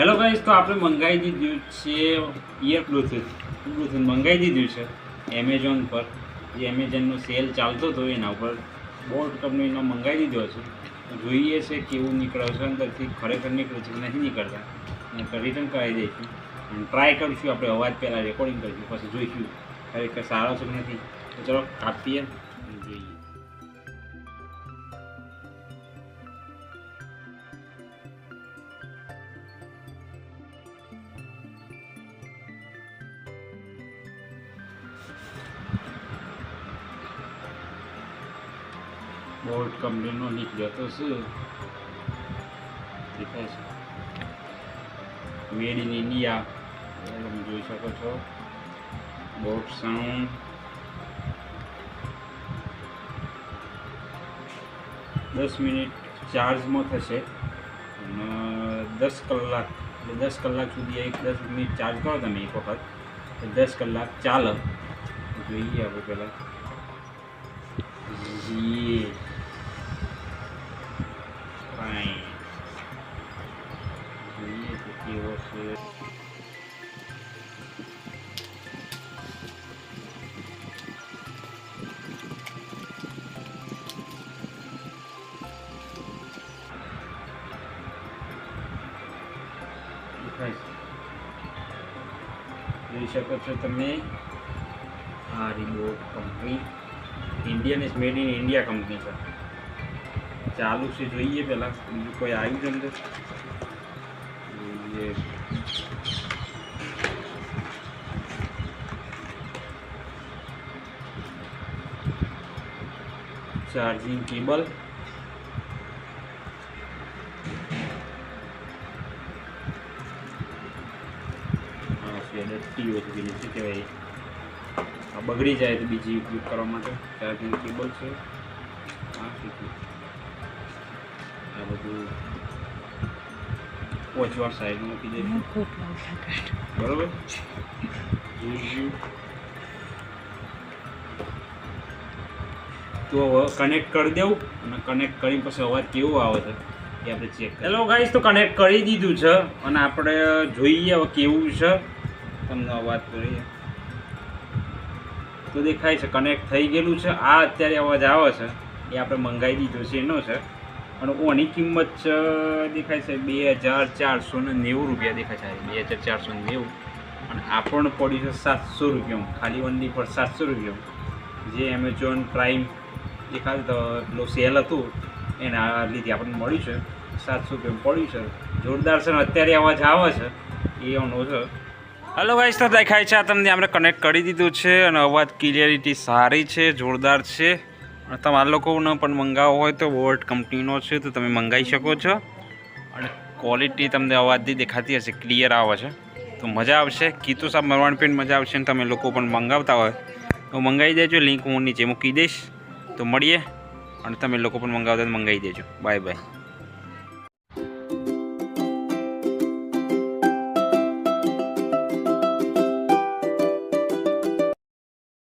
Hello guys તો આપણે મંગાવી દીધું છે ઇયર બ્લુટૂથ બ્લુટૂથ મંગાવી દીધું છે એમેઝોન પર. જે એમેઝોનનો સેલ ચાલતો હતો એના ઉપર. બોટ કંપનીનો મંગાવી દીધો છે. જોઈએ છે કેવું નીકળે છે અંદરથી. ખરેખર નીકળે છે નથી નીકળતા. અને રિટર્ન કરાવી દઈશું. અને ટ્રાય કરીશું આપણે અવાજ પહેલાં રેકોર્ડિંગ કરીશું, પછી જોઈશું. ખરેખર સારો છે નથી. તો ચલો કાપીએ જોઈએ. બોટ કંપનીનો નીકળ્યો તો શું? દેખાય છે. મેડ ઇન ઇન્ડિયા તમે જોઈ શકો છો. બોટ સાઉન્ડ દસ મિનિટ ચાર્જમાં થશે. અને દસ કલાક, એટલે દસ કલાક સુધી એક દસ મિનિટ ચાર્જ કરો તમે એક વખત. તો દસ કલાક ચાલે. જોઈએ આપણે પહેલાં. જોઈ શકો છો તમે આ Reboot company Indian is made in India company છે ચાલુ છે જોઈએ પહેલાં બીજું કોઈ આવ્યું છે અંદર જોઈએ ચાર્જિંગ કેબલ ડટ્ટી હોય છે પેલી શું કહેવાય આ બગડી જાય તો બીજી ઉપયોગ કરવા માટે. ચાર્જિંગ કેબલ છે. આ બધું પહોંચવા સાઈડ મૂકી દઈશું. બરોબર? જોઈશું તો હવે કનેક્ટ કરી દેવું અને કનેક્ટ કરી પછી અવાજ કેવો આવે છે એ આપણે ચેક હેલો ગાઈસ તો કનેક્ટ કરી દીધું છે અને આપણે જોઈએ હવે કેવું છે. તમને અવાજ કરીએ તો દેખાય છે કનેક્ટ થઈ ગયેલું છે. આ અત્યારે અવાજ આવે છે, એ આપણે મંગાવી દીધો છે, એનો છે. અને ઓની કિંમત છે, દેખાય છે, બે હજાર ચારસો ને નેવું રૂપિયા દેખાય છે બે હજાર ચારસો ને નેવું. અને આ પણ પડ્યું છે સાતસો રૂપિયા ખાલી ઓનલી પર સાતસો રૂપિયા જે એમેઝોન પ્રાઇમ દેખાય તો પેલો સેલ હતું, એના લીધે આપણને મળ્યું છે. સાતસો રૂપિયામાં પડ્યું છે. જોરદાર છે અત્યારે અવાજ આવે છે. એ એનો છે. હલો ગાઈસ તો દેખાય છે આ તમને આપણે કનેક્ટ કરી દીધું છે અને અવાજ ક્લિયરિટી સારી છે, જોરદાર છે. અને તમારા લોકોને પણ મંગાવવો હોય તો વોલ્ટ કંપનીનો છે, તો તમે મંગાવી શકો છો. અને ક્વોલિટી તમને અવાજથી દેખાતી હશે ક્લિયર આવે છે. તો મજા આવશે. કીતુ સાહેબ, મરવાણ પેન મજા આવશે અને તમે લોકો પણ મંગાવતા હોય. તો મંગાવી દેજો લિંક હું નીચે મૂકી દઈશ. તો મળીએ. અને તમે લોકો પણ મંગાવતા મંગાવી દેજો. Bye bye